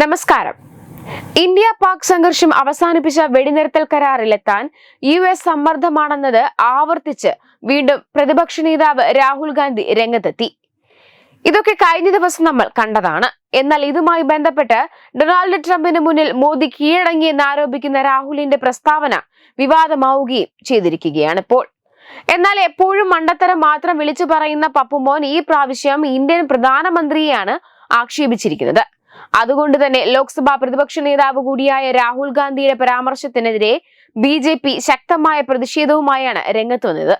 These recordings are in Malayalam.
നമസ്കാരം. ഇന്ത്യ പാക് സംഘർഷം അവസാനിപ്പിച്ച വെടിനിർത്തൽ കരാറിലെത്താൻ യു എസ് സമ്മർദ്ദമാണെന്നത് ആവർത്തിച്ച് വീണ്ടും പ്രതിപക്ഷ നേതാവ് രാഹുൽ ഗാന്ധി രംഗത്തെത്തി. ഇതൊക്കെ കഴിഞ്ഞ ദിവസം നമ്മൾ കണ്ടതാണ്. എന്നാൽ ഇതുമായി ബന്ധപ്പെട്ട് ഡൊണാൾഡ് ട്രംപിന് മുന്നിൽ മോദി കീഴടങ്ങിയെന്ന് ആരോപിക്കുന്ന രാഹുലിന്റെ പ്രസ്താവന വിവാദമാവുകയും ചെയ്തിരിക്കുകയാണ് ഇപ്പോൾ. എന്നാൽ എപ്പോഴും മണ്ടത്തരം മാത്രം വിളിച്ചു പറയുന്ന പപ്പുമോൻ ഈ പ്രാവശ്യം ഇന്ത്യൻ പ്രധാനമന്ത്രിയെയാണ് ആക്ഷേപിച്ചിരിക്കുന്നത്. അതുകൊണ്ട് തന്നെ ലോക്സഭാ പ്രതിപക്ഷ നേതാവ് കൂടിയായ രാഹുൽ ഗാന്ധിയുടെ പരാമർശത്തിനെതിരെ ബി ജെ പി ശക്തമായ പ്രതിഷേധവുമായാണ് രംഗത്ത് വന്നത്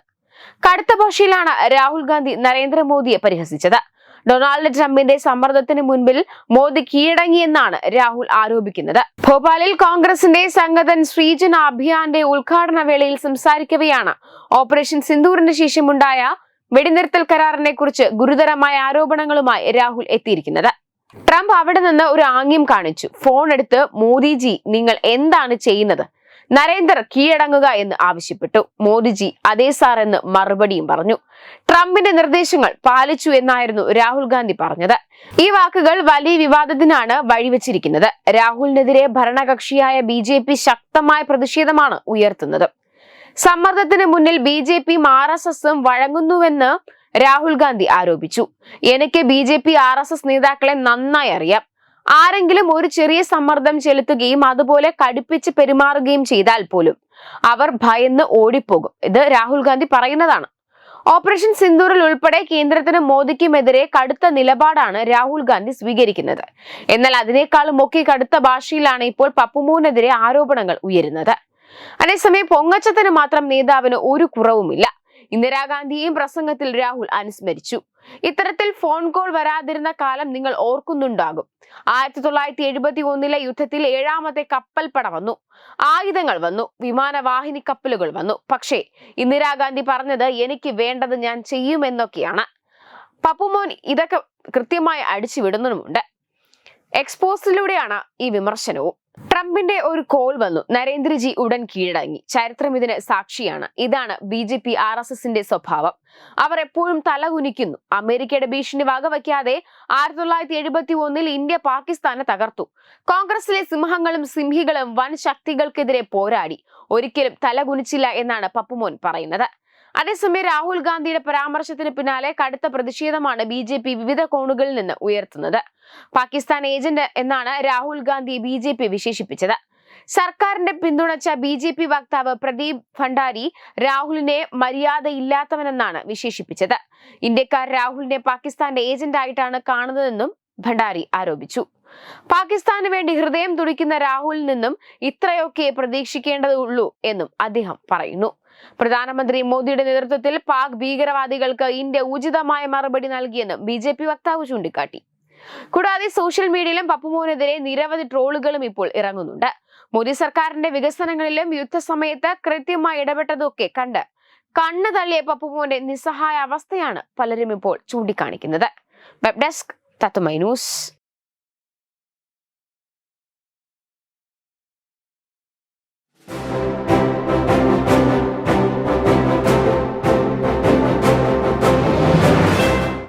കടുത്ത ഭാഷയിലാണ് രാഹുൽ ഗാന്ധി നരേന്ദ്രമോദിയെ പരിഹസിച്ചത്. ഡൊണാൾഡ് ട്രംപിന്റെ സമ്മർദ്ദത്തിന് മുൻപിൽ മോദി കീഴടങ്ങിയെന്നാണ് രാഹുൽ ആരോപിക്കുന്നത്. ഭോപ്പാലിൽ കോൺഗ്രസിന്റെ സംഗതൻ ശ്രീജൻ അഭിയാന്റെ ഉദ്ഘാടന വേളയിൽ സംസാരിക്കവെയാണ് ഓപ്പറേഷൻ സിന്ദൂറിന് ശേഷമുണ്ടായ വെടിനിർത്തൽ കരാറിനെ കുറിച്ച് ഗുരുതരമായ ആരോപണങ്ങളുമായി രാഹുൽ എത്തിയിരിക്കുന്നത്. ട്രംപ് അവിടെ നിന്ന് ഒരു ആംഗ്യം കാണിച്ചു. ഫോൺ എടുത്ത് മോദിജി നിങ്ങൾ എന്താണ് ചെയ്യുന്നത്? നരേന്ദ്ര കീഴടങ്ങുക എന്ന് ആവശ്യപ്പെട്ടു. മോദിജി അതേ സാർ എന്ന് മറുപടിയും പറഞ്ഞു. ട്രംപിന്റെ നിർദ്ദേശങ്ങൾ പാലിച്ചു എന്നായിരുന്നു രാഹുൽ ഗാന്ധി പറഞ്ഞത്. ഈ വാക്കുകൾ വലിയ വിവാദത്തിനാണ് വഴിവെച്ചിരിക്കുന്നത്. രാഹുലിനെതിരെ ഭരണകക്ഷിയായ ബി ജെ പി ശക്തമായ പ്രതിഷേധമാണ് ഉയർത്തുന്നത്. സമ്മർദ്ദത്തിന് മുന്നിൽ ബി ജെ പിയും ആർ എസ് എസും വഴങ്ങുന്നുവെന്ന് രാഹുൽ ഗാന്ധി ആരോപിച്ചു. എനിക്ക് B J P R S S നേതാക്കളെ നന്നായി അറിയാം. ആരെങ്കിലും ഒരു ചെറിയ സമ്മർദ്ദം ചെലുത്തുകയും അതുപോലെ കടുപ്പിച്ച് പെരുമാറുകയും ചെയ്താൽ പോലും അവർ ഭയന്ന് ഓടിപ്പോകും. ഇത് രാഹുൽ ഗാന്ധി പറയുന്നതാണ്. ഓപ്പറേഷൻ സിന്ദൂറിൽ ഉൾപ്പെടെ കേന്ദ്രത്തിനും മോദിക്കുമെതിരെ കടുത്ത നിലപാടാണ് രാഹുൽ ഗാന്ധി സ്വീകരിക്കുന്നത്. എന്നാൽ അതിനേക്കാളും ഒക്കെ കടുത്ത ഭാഷയിലാണ് ഇപ്പോൾ പപ്പുമോനെതിരെ ആരോപണങ്ങൾ ഉയരുന്നത്. അതേസമയം പൊങ്ങച്ചത്തിന് മാത്രം നേതാവിന് ഒരു കുറവുമില്ല. ഇന്ദിരാഗാന്ധിയെയും പ്രസംഗത്തിൽ രാഹുൽ അനുസ്മരിച്ചു. ഇത്തരത്തിൽ ഫോൺ കോൾ വരാതിരുന്ന കാലം നിങ്ങൾ ഓർക്കുന്നുണ്ടാകും. ആയിരത്തി തൊള്ളായിരത്തി എഴുപത്തി ഒന്നിലെ യുദ്ധത്തിൽ ഏഴാമത്തെ കപ്പൽപ്പട വന്നു. ആയുധങ്ങൾ വന്നു വിമാനവാഹിനി കപ്പലുകൾ വന്നു. പക്ഷേ ഇന്ദിരാഗാന്ധി പറഞ്ഞത് എനിക്ക് വേണ്ടത് ഞാൻ ചെയ്യുമെന്നൊക്കെയാണ്. പപ്പുമോൻ ഇതൊക്കെ കൃത്യമായി അടിച്ചു വിടുന്നതുമുണ്ട് എക്സ്പോസിലൂടെയാണ് ഈ വിമർശനവും. ട്രംപിന്റെ ഒരു കോൾ വന്നു. നരേന്ദ്രജി ഉടൻ കീഴടങ്ങി. ചരിത്രം ഇതിന് സാക്ഷിയാണ്. ഇതാണ് B J P R S എസിന്റെ സ്വഭാവം. അവർ എപ്പോഴും തലകുനിക്കുന്നു. അമേരിക്കയുടെ ഭീഷണി വകവയ്ക്കാതെ ആയിരത്തി തൊള്ളായിരത്തി എഴുപത്തി ഒന്നിൽ ഇന്ത്യ പാകിസ്ഥാനെ തകർത്തു. കോൺഗ്രസിലെ സിംഹങ്ങളും സിംഹികളും വൻ ശക്തികൾക്കെതിരെ പോരാടി. ഒരിക്കലും തലകുനിച്ചില്ല എന്നാണ് പപ്പുമോൻ പറയുന്നത്. അതേസമയം രാഹുൽ ഗാന്ധിയുടെ പരാമർശത്തിന് പിന്നാലെ കടുത്ത പ്രതിഷേധമാണ് ബി ജെ പി വിവിധ കോണുകളിൽ നിന്ന് ഉയർത്തുന്നത്. പാകിസ്ഥാൻ ഏജന്റ് എന്നാണ് Rahul Gandhi B J P വിശേഷിപ്പിച്ചത്. സർക്കാരിന്റെ പിന്തുണച്ച ബി ജെ പി വക്താവ് പ്രദീപ് ഭണ്ഡാരി രാഹുലിനെ മര്യാദയില്ലാത്തവനെന്നാണ് വിശേഷിപ്പിച്ചത്. ഇന്ത്യക്കാർ രാഹുലിനെ പാകിസ്ഥാന്റെ ഏജന്റ് ആയിട്ടാണ് കാണുന്നതെന്നും ഭണ്ഡാരി ആരോപിച്ചു. പാകിസ്ഥാന് വേണ്ടി ഹൃദയം തുടിക്കുന്ന രാഹുലിൽ നിന്നും ഇത്രയൊക്കെ പ്രതീക്ഷിക്കേണ്ടതുള്ളൂ എന്നും അദ്ദേഹം പറയുന്നു. പ്രധാനമന്ത്രി മോദിയുടെ നേതൃത്വത്തിൽ പാക് ഭീകരവാദികൾക്ക് ഇന്ത്യ ഉചിതമായ മറുപടി നൽകിയെന്നും ബി ജെ പി വക്താവ് ചൂണ്ടിക്കാട്ടി. കൂടാതെ സോഷ്യൽ മീഡിയയിലും പപ്പുമോനെതിരെ നിരവധി ട്രോളുകളും ഇപ്പോൾ ഇറങ്ങുന്നുണ്ട്. മോദി സർക്കാരിന്റെ വികസനങ്ങളിലും യുദ്ധസമയത്ത് കൃത്യമായി ഇടപെട്ടതൊക്കെ കണ്ട് കണ്ണു തള്ളിയ പപ്പുമോന്റെ നിസ്സഹായ അവസ്ഥയാണ് പലരും ഇപ്പോൾ ചൂണ്ടിക്കാണിക്കുന്നത്. വെബ് ഡെസ്ക് തത്തുമൈ ന്യൂസ്.